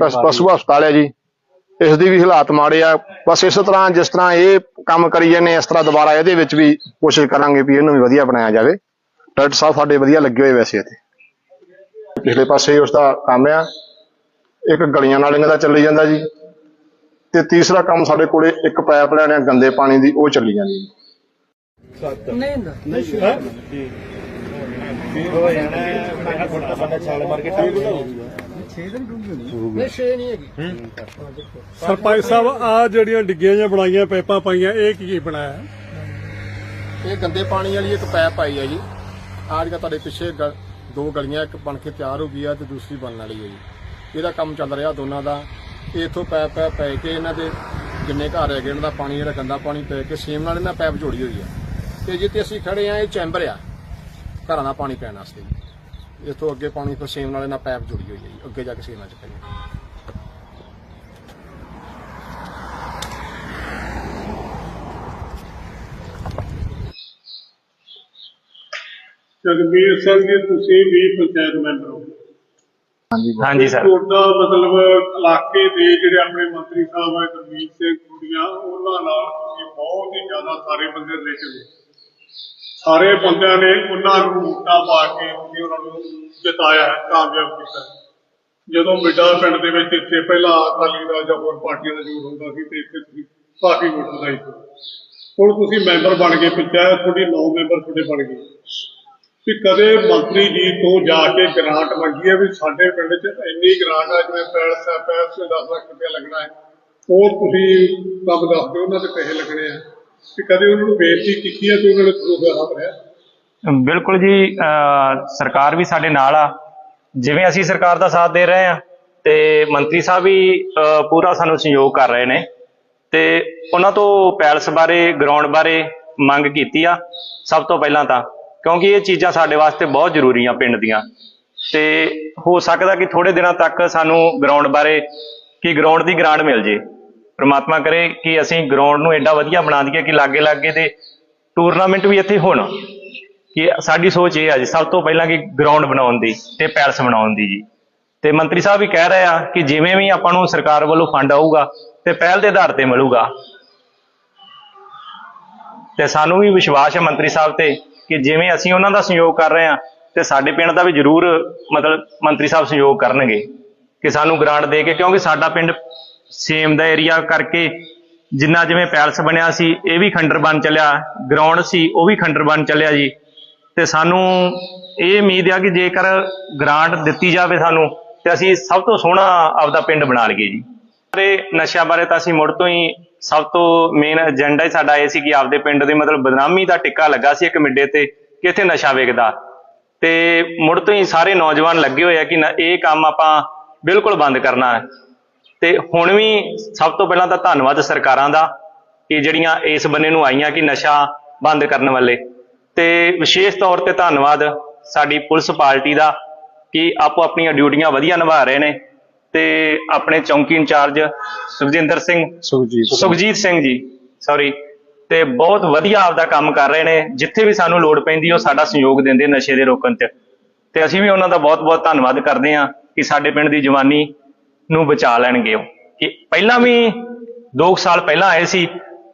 ਪਸ- ਪਸ਼ੂ ਹਸਪਤਾਲ ਹੈ ਜੀ। ਇਸ ਦੀ ਵੀ ਹਾਲਾਤ ਮਾੜੇ ਆ। ਬਸ ਇਸੇ ਤਰ੍ਹਾਂ ਜਿਸ ਤਰ੍ਹਾਂ ਇਹ ਕੰਮ ਕਰੀ ਜਾਂਦੇ ਇਸ ਤਰ੍ਹਾਂ ਦੁਬਾਰਾ ਇਹਦੇ ਵਿੱਚ ਵੀ ਕੋਸ਼ਿਸ਼ ਕਰਾਂਗੇ ਵੀ ਇਹਨੂੰ ਵੀ ਵਧੀਆ ਬਣਾਇਆ ਜਾਵੇ। ਡਾਕਟਰ ਸਾਹਿਬ ਸਾਡੇ ਵਧੀਆ ਲੱਗੇ ਹੋਏ ਵੈਸੇ ਇੱਥੇ। ਪਿਛਲੇ ਪਾਸੇ ਉਸ ਦਾ ਕੰਮ ਆ। ਇੱਕ ਗਲੀਆਂ ਨਾਲੀਆਂ ਦਾ ਚੱਲੀ ਜਾਂਦਾ ਜੀ। ਤੇ ਤੀਸਰਾ ਕੰਮ ਸਾਡੇ ਕੋਲੇ ਇੱਕ ਪਾਈਪ ਲਾਈਨ ਆ ਗੰਦੇ ਪਾਣੀ ਦੀ ਉਹ ਚੱਲੀ ਜਾਂਦੀ ਜੀ। ਸਰਪੰਚ ਸਾਹਿਬ ਆ ਜਿਹੜੀਆਂ ਡਿੱਗੀਆਂ ਜਾਂ ਬਣਾਈਆਂ ਪੈਪਾਂ ਪਾਈਆਂ ਇਹ ਕੀ ਬਣਾਇਆ? ਇਹ ਗੰਦੇ ਪਾਣੀ ਵਾਲੀ ਇੱਕ ਪਾਈਪ ਆਈ ਹੈ ਜੀ। ਆਹ ਜਿਹੜਾ ਤੁਹਾਡੇ ਪਿੱਛੇ ਗ- ਦੋ ਗਲੀਆਂ ਇੱਕ ਬਣ ਕੇ ਤਿਆਰ ਹੋ ਗਈ ਆ ਤੇ ਦੂਸਰੀ ਬਣਨ ਵਾਲੀ ਹੈ ਜੀ। ਇਹਦਾ ਕੰਮ ਚੱਲ ਰਿਹਾ ਦੋਨਾਂ ਦਾ। ਇਹ ਇੱਥੋਂ ਪੈਪ ਪੈਪ ਪੈ ਕੇ ਇਹਨਾਂ ਦੇ ਜਿੰਨੇ ਘਰ ਹੈਗੇ ਇਹਨਾਂ ਦਾ ਪਾਣੀ ਜਿਹੜਾ ਗੰਦਾ ਪਾਣੀ ਪੈ ਕੇ ਸੇਮ ਨਾਲ ਇਹਨਾਂ ਪੈਪ ਜੋੜੀ ਹੋਈ ਆ। ਤੇ ਜਿੱਥੇ ਅਸੀਂ ਖੜੇ ਆ ਇਹ ਚੈਂਬਰ ਆ। ਘਰਾਂ ਦਾ ਪਾਣੀ ਪੈਣ ਵਾਸਤੇ। ਜੀ ਇੱਥੋਂ ਅੱਗੇ ਪਾਣੀ ਫਿਰ ਸੇਮ ਨਾਲ ਇਹਨਾਂ ਪੈਪ ਜੋੜੀ ਹੋਈ ਹੈ ਜੀ ਅੱਗੇ ਜਾ ਕੇ ਸੇਮਾਂ ਚ ਪੈਂਦਾ। ਜਗਬੀਰ ਸਿੰਘ ਜੀ ਤੁਸੀਂ ਵੀ ਪੰਚਾਇਤ ਮੈਂਬਰ ਹੋ। ਹਾਂਜੀ ਸਰ। ਤੁਹਾਡਾ ਮਤਲਬ ਇਲਾਕੇ ਦੇ ਜਿਹੜੇ ਆਪਣੇ ਮੰਤਰੀ ਸਾਹਿਬ ਹੈ ਗੁਰਮੀਤ ਸਿੰਘ ਕੁੜੀਆਂ ਉਹਨਾਂ ਨਾਲ ਤੁਸੀਂ ਬਹੁਤ ਹੀ ਜ਼ਿਆਦਾ ਸਾਰੇ ਬੰਦੇ ਰਿਲੇਟਡ ਹੋ। ਸਾਰੇ ਬੰਦਿਆਂ ਨੇ ਉਹਨਾਂ ਨੂੰ ਵੋਟਾਂ ਪਾ ਕੇ ਤੁਸੀਂ ਉਹਨਾਂ ਨੂੰ ਜਿਤਾਇਆ, ਕਾਮਯਾਬ ਕੀਤਾ। ਜਦੋਂ ਮਿੱਡਾ ਪਿੰਡ ਦੇ ਵਿੱਚ ਇੱਥੇ ਪਹਿਲਾਂ ਅਕਾਲੀ ਦਾ ਜਾਂ ਹੋਰ ਪਾਰਟੀਆਂ ਦਾ ਜੋੜ ਹੁੰਦਾ ਸੀ, ਤੇ ਇੱਥੇ ਤੁਸੀਂ ਕਾਫੀ ਵੋਟ ਲਾਈ ਹੁਣ ਤੁਸੀਂ ਮੈਂਬਰ ਬਣ ਗਏ ਪੰਚਾਇਤ ਤੁਹਾਡੀ 9 ਮੈਂਬਰ ਤੁਹਾਡੇ ਬਣ ਗਏ। ਵੀ ਕਦੇ ਮੰਤਰੀ ਜੀ ਤੋਂ ਜਾ ਕੇ ਗ੍ਰਾਂਟ ਮੰਗੀ ਹੈ ਵੀ ਸਾਡੇ ਪਿੰਡ 'ਚ ਇੰਨੀ ਗ੍ਰਾਂਟ ਆ, ਜਿਵੇਂ ਪੈਲਸ ਹੈ ਪੈਲਸ 'ਚ 10 ਲੱਖ ਰੁਪਇਆ ਲੱਗਣਾ ਹੈ, ਉਹ ਤੁਸੀਂ ਕੰਮ ਦੱਸਦੇ ਦਿਓ, ਉਹਨਾਂ ਦੇ ਪੈਸੇ ਲੱਗਣੇ ਆ। ਵੀ ਕਦੇ ਉਹਨਾਂ ਨੂੰ ਬੇਨਤੀ ਕੀਤੀ ਹੈ ਤੇ ਉਹਨਾਂ ਨੇ ਤੁਹਾਨੂੰ ਰਿਹਾ ਬਿਲਕੁਲ ਜੀ ਅਹ ਸਰਕਾਰ ਵੀ ਸਾਡੇ ਨਾਲ ਆ। ਜਿਵੇਂ ਅਸੀਂ ਸਰਕਾਰ ਦਾ ਸਾਥ ਦੇ ਰਹੇ ਆ ਤੇ ਮੰਤਰੀ ਸਾਹਿਬ ਵੀ ਅਹ ਪੂਰਾ ਸਾਨੂੰ ਸਹਿਯੋਗ ਕਰ ਰਹੇ ਨੇ। ਤੇ ਉਹਨਾਂ ਤੋਂ ਪੈਲਸ ਬਾਰੇ, ਗਰਾਊਂਡ ਬਾਰੇ ਮੰਗ ਕੀਤੀ ਆ, ਸਭ ਤੋਂ ਪਹਿਲਾਂ ਤਾਂ। ਕਿਉਂਕਿ ਇਹ ਚੀਜ਼ਾਂ ਸਾਡੇ ਵਾਸਤੇ ਬਹੁਤ ਜ਼ਰੂਰੀ ਆ ਪਿੰਡ ਦੀਆਂ। ਤੇ ਹੋ ਸਕਦਾ ਕਿ ਥੋੜੇ ਦਿਨਾਂ ਤੱਕ ਸਾਨੂੰ ਗਰਾਊਂਡ ਬਾਰੇ, ਕਿ ਗਰਾਊਂਡ ਦੀ ਗ੍ਰਾਂਟ ਮਿਲ ਜੇ। ਪ੍ਰਮਾਤਮਾ ਕਰੇ ਕਿ ਅਸੀਂ ਗਰਾਊਂਡ ਨੂੰ ਐਡਾ ਵਧੀਆ ਬਣਾ ਦਈਏ ਕਿ ਲਾਗੇ ਲਾਗੇ ਦੇ ਟੂਰਨਾਮੈਂਟ ਵੀ ਇੱਥੇ ਹੋਣ। ਕਿ ਸਾਡੀ ਸੋਚ ਇਹ ਆ ਜੀ, ਸਭ ਤੋਂ ਪਹਿਲਾਂ ਕਿ ਗਰਾਊਂਡ ਬਣਾਉਣ ਦੀ ਤੇ ਪੈਲਸ ਬਣਾਉਣ ਦੀ ਜੀ। ਤੇ ਮੰਤਰੀ ਸਾਹਿਬ ਵੀ ਕਹਿ ਰਹੇ ਆ ਕਿ ਜਿਵੇਂ ਵੀ ਆਪਾਂ ਨੂੰ ਸਰਕਾਰ ਵੱਲੋਂ ਫੰਡ ਆਊਗਾ ਤੇ ਪਹਿਲ ਦੇ ਆਧਾਰ ਤੇ ਮਿਲੂਗਾ। ਤੇ ਸਾਨੂੰ ਵੀ ਵਿਸ਼ਵਾਸ ਹੈ ਮੰਤਰੀ ਸਾਹਿਬ ਤੇ ਕਿ ਜਿਵੇਂ ਅਸੀਂ ਉਹਨਾਂ ਦਾ ਸਹਿਯੋਗ ਕਰ ਰਹੇ ਆ ਤੇ ਸਾਡੇ ਪਿੰਡ ਦਾ ਵੀ ਜ਼ਰੂਰ ਮਤਲਬ ਮੰਤਰੀ ਸਾਹਿਬ ਸਹਿਯੋਗ ਕਰਨਗੇ। ਕਿ ਸਾਨੂੰ ਗ੍ਰਾਂਟ ਦੇ ਕੇ, ਕਿਉਂਕਿ ਸਾਡਾ ਪਿੰਡ ਸੇਮ ਦਾ ਏਰੀਆ ਕਰਕੇ ਜਿੰਨਾ ਜਿਵੇਂ ਪੈਲਸ ਬਣਿਆ ਸੀ, ਇਹ ਵੀ ਖੰਡਰ ਬਣ ਚੱਲਿਆ। ਗਰਾਊਂਡ ਸੀ, ਉਹ ਵੀ ਖੰਡਰ ਬਣ ਚੱਲਿਆ ਜੀ। ਤੇ ਸਾਨੂੰ ਇਹ ਉਮੀਦ ਆ ਕਿ ਜੇਕਰ ਗ੍ਰਾਂਟ ਦਿੱਤੀ ਜਾਵੇ ਸਾਨੂੰ, ਤੇ ਅਸੀਂ ਸਭ ਤੋਂ ਸੋਹਣਾ ਆਪਦਾ ਪਿੰਡ ਬਣਾ ਲਈਏ ਜੀ। ਤੇ ਨਸ਼ਿਆਂ ਬਾਰੇ ਤਾਂ ਅਸੀਂ ਮੁੜ ਤੋਂ ਹੀ ਸਭ ਤੋਂ ਮੇਨ ਏਜੰਡਾ ਹੀ ਸਾਡਾ ਇਹ ਸੀ ਕਿ ਆਪਦੇ ਪਿੰਡ ਦੇ ਮਤਲਬ ਬਦਨਾਮੀ ਦਾ ਟਿੱਕਾ ਲੱਗਾ ਸੀ ਇੱਕ ਮਿੱਡੇ ਤੇ ਕਿ ਇੱਥੇ ਨਸ਼ਾ ਵੇਚਦਾ ਤੇ ਮੁੜ ਤੋਂ ਹੀ ਸਾਰੇ ਨੌਜਵਾਨ ਲੱਗੇ ਹੋਏ ਆ ਕਿ ਇਹ ਕੰਮ ਆਪਾਂ ਬਿਲਕੁਲ ਬੰਦ ਕਰਨਾ ਹੈ। ਤੇ ਹੁਣ ਵੀ ਸਭ ਤੋਂ ਪਹਿਲਾਂ ਤਾਂ ਧੰਨਵਾਦ ਸਰਕਾਰਾਂ ਦਾ ਕਿ ਜਿਹੜੀਆਂ ਇਸ ਬੰਨੇ ਨੂੰ ਆਈਆਂ ਕਿ ਨਸ਼ਾ ਬੰਦ ਕਰਨ ਵਾਲੇ। ਤੇ ਵਿਸ਼ੇਸ਼ ਤੌਰ ਤੇ ਧੰਨਵਾਦ ਸਾਡੀ ਪੁਲਿਸ ਪਾਰਟੀ ਦਾ ਕਿ ਆਪੋ ਆਪਣੀਆਂ ਡਿਊਟੀਆਂ ਵਧੀਆ ਨਿਭਾ ਰਹੇ ਨੇ। ਤੇ ਆਪਣੇ ਚੌਂਕੀ ਇੰਚਾਰਜ ਸੁਖਜਿੰਦਰ ਸਿੰਘ ਸੁਖਜੀਤ ਸੁਖਜੀਤ ਸਿੰਘ ਜੀ ਸੌਰੀ ਤੇ ਬਹੁਤ ਵਧੀਆ ਆਪਦਾ ਕੰਮ ਕਰ ਰਹੇ ਨੇ। ਜਿੱਥੇ ਵੀ ਸਾਨੂੰ ਲੋੜ ਪੈਂਦੀ ਉਹ ਸਾਡਾ ਸਹਿਯੋਗ ਦਿੰਦੇ ਨਸ਼ੇ ਦੇ ਰੋਕਣ 'ਚ। ਤੇ ਅਸੀਂ ਵੀ ਉਹਨਾਂ ਦਾ ਬਹੁਤ-ਬਹੁਤ ਧੰਨਵਾਦ ਕਰਦੇ ਹਾਂ ਕਿ ਸਾਡੇ ਪਿੰਡ ਦੀ ਜਵਾਨੀ ਨੂੰ ਬਚਾ ਲੈਣਗੇ ਉਹ। ਕਿ ਪਹਿਲਾਂ ਵੀ 2 ਸਾਲ ਪਹਿਲਾਂ ਆਏ ਸੀ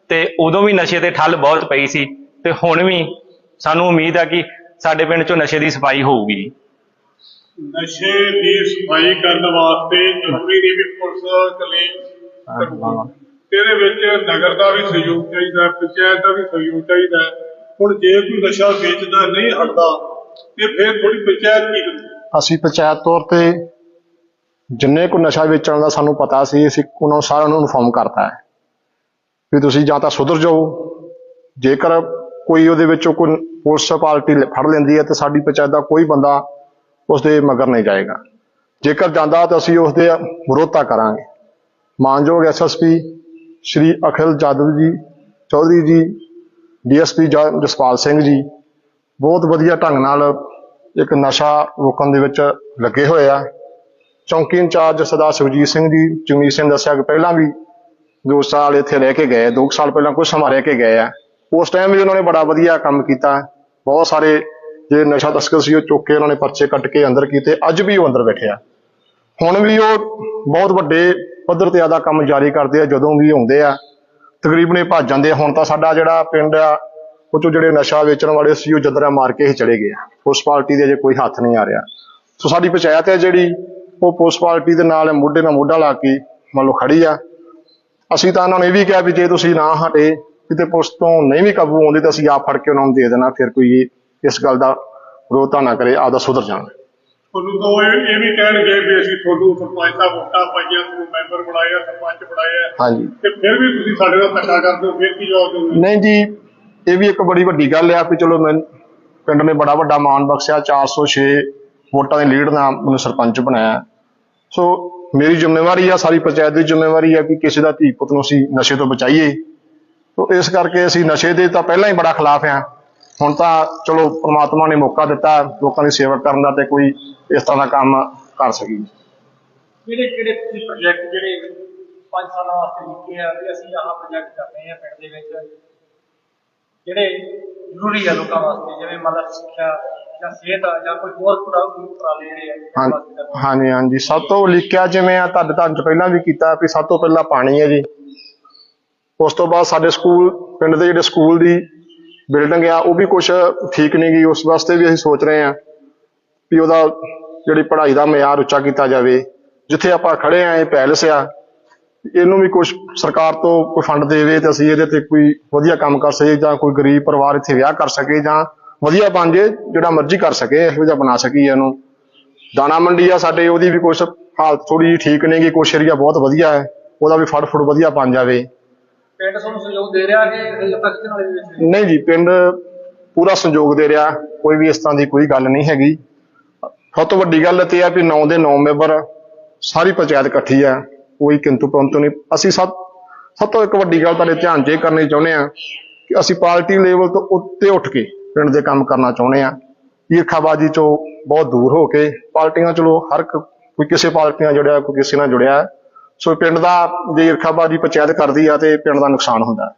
ਤੇ ਉਦੋਂ ਵੀ ਨਸ਼ੇ ਤੇ ਠੱਲ ਬਹੁਤ ਪਈ ਸੀ ਤੇ ਹੁਣ ਵੀ ਸਾਨੂੰ ਉਮੀਦ ਹੈ ਕਿ ਸਾਡੇ ਪਿੰਡ 'ਚੋਂ ਨਸ਼ੇ ਦੀ ਸਫ਼ਾਈ ਹੋਊਗੀ ਜੀ। ਨਸ਼ੇ ਦੀ ਸਫ਼ਾਈ ਕਰਨ ਵਾਸਤੇ ਜ਼ਰੂਰੀ ਨਹੀਂ ਵੀ ਪੁਲਿਸ ਚਲੇ ਇਹਦੇ ਵਿੱਚ ਨਗਰ ਦਾ ਵੀ ਸਹਿਯੋਗ ਚਾਹੀਦਾ ਪੰਚਾਇਤ ਦਾ ਵੀ ਸਹਿਯੋਗ ਚਾਹੀਦਾ। ਹੈ। ਹੁਣ ਜੇ ਕੋਈ ਨਸ਼ਾ ਵੇਚਦਾ ਨਹੀਂ ਹਟਦਾ ਤੇ ਫਿਰ ਥੋੜੀ ਪੰਚਾਇਤ ਕੀ ਕਰੂ ਅਸੀਂ ਪੰਚਾਇਤ ਤੌਰ ਤੇ ਜਿੰਨੇ ਕੋ ਨਸ਼ਾ ਵੇਚਣ ਦਾ ਸਾਨੂੰ ਪਤਾ ਸੀ, ਅਸੀਂ ਉਹਨਾਂ ਨੂੰ ਸਾਰਿਆਂ ਨੂੰ ਇਨਫੋਰਮ ਕਰਤਾ ਹੈ। ਵੀ ਤੁਸੀਂ ਜਾਂ ਤਾਂ ਸੁਧਰ ਜਾਓ, ਜੇਕਰ ਕੋਈ ਉਹਦੇ ਵਿੱਚੋਂ ਕੋਈ ਪੁਲਿਸ ਪਾਰਟੀ ਫੜ ਲੈਂਦੀ ਹੈ ਤੇ ਸਾਡੀ ਪੰਚਾਇਤ ਦਾ ਕੋਈ ਬੰਦਾ ਉਸ ਦੇ ਮਗਰ ਨਹੀਂ ਜਾਏਗਾ। ਜੇਕਰ ਜਾਂਦਾ ਤਾਂ ਅਸੀਂ ਉਸ ਦੇ ਵਿਰੋਧਤਾ ਕਰਾਂਗੇ। ਮਾਨਯੋਗ ਐਸਐਸਪੀ ਸ਼੍ਰੀ ਅਖਿਲ ਜਾਦਵ ਜੀ ਚੌਧਰੀ ਜੀ ਡੀਐਸਪੀ ਜਸਪਾਲ ਸਿੰਘ ਜੀ, ਬਹੁਤ ਵਧੀਆ ਢੰਗ ਨਾਲ ਇੱਕ ਨਸ਼ਾ ਰੋਕਣ ਦੇ ਵਿੱਚ ਲੱਗੇ ਹੋਏ ਆ। ਚੌਂਕੀ ਇੰਚਾਰਜ ਸਰਦਾਰ ਸੁਖਜੀਤ ਸਿੰਘ ਜੀ ਜਗਮੀਤ ਸਿੰਘ ਦੱਸਿਆ ਕਿ ਪਹਿਲਾਂ ਵੀ ਦੋ ਸਾਲ ਇੱਥੇ ਰਹਿ ਕੇ ਗਏ, ਦੋ ਕੁ ਸਾਲ ਪਹਿਲਾਂ ਕੁਝ ਸਮਾਂ ਰਹਿ ਕੇ ਗਏ ਆ। ਉਸ ਟਾਈਮ ਵੀ ਉਹਨਾਂ ਨੇ ਬੜਾ ਵਧੀਆ ਕੰਮ ਕੀਤਾ। ਬਹੁਤ ਸਾਰੇ ਜੇ ਨਸ਼ਾ ਤਸਕਰ ਸੀ, ਉਹ ਚੁੱਕ ਕੇ ਉਹਨਾਂ ਨੇ ਪਰਚੇ ਕੱਟ ਕੇ ਅੰਦਰ ਕੀਤੇ। ਅੱਜ ਵੀ ਉਹ ਅੰਦਰ ਬੈਠੇ ਆ। ਹੁਣ ਵੀ ਉਹ ਬਹੁਤ ਵੱਡੇ ਪੱਧਰ ਤੇ ਆਦਾ ਕੰਮ ਜਾਰੀ ਕਰਦੇ ਆ, ਜਦੋਂ ਵੀ ਆਉਂਦੇ ਆ। ਤਕਰੀਬਨ ਇਹ ਭੱਜ ਜਾਂਦੇ ਆ। ਹੁਣ ਤਾਂ ਸਾਡਾ ਜਿਹੜਾ ਪਿੰਡ ਆ, ਉਹ ਚੋਂ ਜਿਹੜੇ ਨਸ਼ਾ ਵੇਚਣ ਵਾਲੇ ਸੀ, ਉਹ ਜਦਰਾ ਮਾਰ ਕੇ ਹੀ ਚਲੇ ਗਏ ਉਸ ਪਾਰਟੀ ਦੇ ਅਜੇ ਕੋਈ ਹੱਥ ਨਹੀਂ ਆ ਰਿਹਾ। ਸੋ ਸਾਡੀ ਪੰਚਾਇਤ ਹੈ ਜਿਹੜੀ ਉਹ ਪੁਲਿਸ ਪਾਰਟੀ ਦੇ ਨਾਲ ਮੋਢੇ ਨਾਲ ਮੋਢਾ ਲਾ ਕੇ ਮੰਨ ਲਓ ਖੜੀ ਆ। ਅਸੀਂ ਤਾਂ ਉਹਨਾਂ ਨੂੰ ਇਹ ਵੀ ਕਿਹਾ ਵੀ ਜੇ ਤੁਸੀਂ ਨਾ ਹਟੇ ਕਿਤੇ ਪੁਲਿਸ ਤੋਂ ਨਹੀਂ ਵੀ ਕਾਬੂ ਆਉਂਦੇ ਤਾਂ ਅਸੀਂ ਆਪ ਫੜ ਕੇ ਉਹਨਾਂ ਨੂੰ ਦੇ ਦੇਣਾ ਫਿਰ ਕੋਈ ਇਸ ਗੱਲ ਦਾ ਵਿਰੋਧਤਾ ਨਾ ਕਰੇ ਆਪਦਾ ਸੁਧਰ ਜਾਣ। ਤੁਹਾਨੂੰ ਤਾਂ ਇਹ ਇਹ ਵੀ ਕਹਿਣਗੇ ਵੀ ਅਸੀਂ ਤੁਹਾਨੂੰ ਸਰਪੰਚ ਦਾ ਵੋਟਾਂ ਪਾਈਆਂ ਤੁਹਾਨੂੰ ਮੈਂਬਰ ਬਣਾਇਆ ਸਰਪੰਚ ਬਣਾਇਆ। ਹਾਂਜੀ। ਤੇ ਫਿਰ ਵੀ ਤੁਸੀਂ ਸਾਡੇ ਨਾਲ ਧੱਕਾ ਕਰਦੇ ਹੋ ਫਿਰ ਕੀ ਜਵਾਬ ਦਿਓਗੇ? ਨਹੀਂ ਜੀ ਇਹ ਵੀ ਇੱਕ ਬੜੀ ਵੱਡੀ ਗੱਲ ਆ ਵੀ ਚਲੋ ਮੈਂ ਪਿੰਡ ਨੇ ਬੜਾ ਵੱਡਾ ਮਾਣ ਬਖਸ਼ਿਆ 406 ਵੋਟਾਂ ਦੀ ਲੀਡ ਨਾਲ ਮੈਨੂੰ ਸਰਪੰਚ ਬਣਾਇਆ। ਸੋ ਮੇਰੀ ਜ਼ਿੰਮੇਵਾਰੀ ਆ, ਸਾਰੀ ਪੰਚਾਇਤ ਦੀ ਜ਼ਿੰਮੇਵਾਰੀ ਆ ਕਿ ਕਿਸੇ ਦਾ ਧੀ ਪੁੱਤ ਨੂੰ ਅਸੀਂ ਨਸ਼ੇ ਤੋਂ ਬਚਾਈਏ। ਸੋ ਇਸ ਕਰਕੇ ਅਸੀਂ ਨਸ਼ੇ ਦੇ ਤਾਂ ਪਹਿਲਾਂ ਹੀ ਬੜਾ ਖਿਲਾਫ ਆ। ਹੁਣ ਤਾਂ ਚਲੋ, ਪ੍ਰਮਾਤਮਾ ਨੇ ਮੌਕਾ ਦਿੱਤਾ, ਲੋਕਾਂ ਦੀ ਸੇਵਾ ਕਰਨ ਦਾ ਤੇ ਕੋਈ ਇਸ ਤਰ੍ਹਾਂ ਦਾ ਕੰਮ ਕਰ ਸਕੀ। ਕਿਹੜੇ ਕਿਹੜੇ ਤੁਸੀਂ ਪ੍ਰੋਜੈਕਟ ਜਿਹੜੇ 5 ਸਾਲਾਂ ਵਾਸਤੇ ਲਿਖੇ ਆ, ਵੀ ਅਸੀਂ ਆਹ ਪ੍ਰੋਜੈਕਟ ਕਰਨੇ ਆ ਪਿੰਡ ਦੇ ਵਿੱਚ? ਜਿਹੜੇ ਜ਼ਰੂਰੀ ਆ ਲੋਕਾਂ ਵਾਸਤੇ ਜਿਵੇਂ ਮਤਲਬ ਸਿੱਖਿਆ ਜਾਂ ਸਿਹਤ ਆ ਜਾਂ ਕੋਈ ਹੋਰ ਪੂਰਾ ਉਪਰਾਲੇ ਜਿਹੜੇ ਹਾਂ- ਆ। ਹਾਂਜੀ ਹਾਂਜੀ। ਸਭ ਤੋਂ ਲਿਖਿਆ ਜਿਵੇਂ ਆ ਤੁਹਾਡੇ ਤੁਹਾਨੂੰ ਪਹਿਲਾਂ ਵੀ ਕੀਤਾ ਵੀ ਸਭ ਤੋਂ ਪਹਿਲਾਂ ਪਾਣੀ ਹੈ ਜੀ। ਉਸ ਤੋਂ ਬਾਅਦ ਸਾਡੇ ਸਕੂਲ ਪਿੰਡ ਦੇ ਜਿਹੜੇ ਸਕੂਲ ਦੀ ਬਿਲਡਿੰਗ ਆ ਉਹ ਵੀ ਕੁਝ ਠੀਕ ਨਹੀਂ ਗਈ। ਉਸ ਵਾਸਤੇ ਵੀ ਅਸੀਂ ਸੋਚ ਰਹੇ ਹਾਂ ਵੀ ਉਹਦਾ ਜਿਹੜੀ ਪੜ੍ਹਾਈ ਦਾ ਮਿਆਰ ਉੱਚਾ ਕੀਤਾ ਜਾਵੇ। ਜਿੱਥੇ ਆਪਾਂ ਖੜੇ ਆ ਇਹ ਪੈਲਸ ਆ ਇਹਨੂੰ ਵੀ ਕੁਝ ਸਰਕਾਰ ਤੋਂ ਕੋਈ ਫੰਡ ਦੇਵੇ ਤੇ ਅਸੀਂ ਇਹਦੇ ਤੇ ਕੋਈ ਵਧੀਆ ਕੰਮ ਕਰ ਸਕੀਏ ਜਾਂ ਕੋਈ ਗਰੀਬ ਪਰਿਵਾਰ ਇੱਥੇ ਵਿਆਹ ਕਰ ਸਕੇ ਜਾਂ ਵਧੀਆ ਬਣ ਜੇ ਜਿਹੜਾ ਮਰਜ਼ੀ ਕਰ ਸਕੇ ਇਹੋ ਜਿਹਾ ਬਣਾ ਸਕੀਏ ਇਹਨੂੰ। ਦਾਣਾ ਮੰਡੀ ਆ ਸਾਡੇ ਉਹਦੀ ਵੀ ਕੁਛ ਹਾਲਤ ਥੋੜੀ ਜਿਹੀ ਠੀਕ ਨਹੀਂ ਗੀ ਕੁਛ ਏਰੀਆ ਬਹੁਤ ਵਧੀਆ ਹੈ ਉਹਦਾ ਵੀ ਫੜ ਫੁੜ ਵਧੀਆ ਬਣ ਜਾਵੇ। ਪਿੰਡ ਤੁਹਾਨੂੰ ਸਹਿਯੋਗ ਦੇ ਰਿਹਾ ਕਿ ਦੇ ਨਾਲ ਵਿੱਚ? ਨਹੀਂ ਜੀ ਪਿੰਡ ਪੂਰਾ ਸੰਯੋਗ ਦੇ ਰਿਹਾ ਕੋਈ ਵੀ ਇਸ ਤਰ੍ਹਾਂ ਦੀ ਕੋਈ ਗੱਲ ਨਹੀਂ ਹੈਗੀ। ਸਭ ਤੋਂ ਵੱਡੀ ਗੱਲ ਤੇ ਆ ਵੀ 9 ਦੇ 9 ਮੈਂਬਰ ਸਾਰੀ ਪੰਚਾਇਤ ਇਕੱਠੀ ਆ। ਕੋਈ ਕਿੰਤੂ ਪਰੰਤੂ ਨਹੀਂ। ਅਸੀਂ ਸਭ ਸਭ ਤੋਂ ਇੱਕ ਵੱਡੀ ਗੱਲ ਤੁਹਾਡੇ ਧਿਆਨ 'ਚ ਇਹ ਕਰਨੀ ਚਾਹੁੰਦੇ ਆ ਕਿ ਅਸੀਂ ਪਾਰਟੀ ਲੈਵਲ ਤੋਂ ਉੱਤੇ ਉੱਠ ਕੇ ਪਿੰਡ ਦੇ ਕੰਮ ਕਰਨਾ ਚਾਹੁੰਦੇ ਆ ਈਰਖਾਬਾਜੀ ਚੋਂ ਬਹੁਤ ਦੂਰ ਹੋ ਕੇ ਪਾਰਟੀਆਂ, ਚਲੋ ਹਰ ਕੋਈ ਕਿਸੇ ਪਾਰਟੀ ਨਾਲ ਜੁੜਿਆ, ਕੋਈ ਕਿਸੇ ਨਾਲ ਜੁੜਿਆ। ਸੋ ਪਿੰਡ ਦਾ ਜੇ ਈਰਖਾਬਾਜੀ ਪੰਚਾਇਤ ਕਰਦੀ ਆ ਤੇ ਪਿੰਡ ਦਾ ਨੁਕਸਾਨ ਹੁੰਦਾ।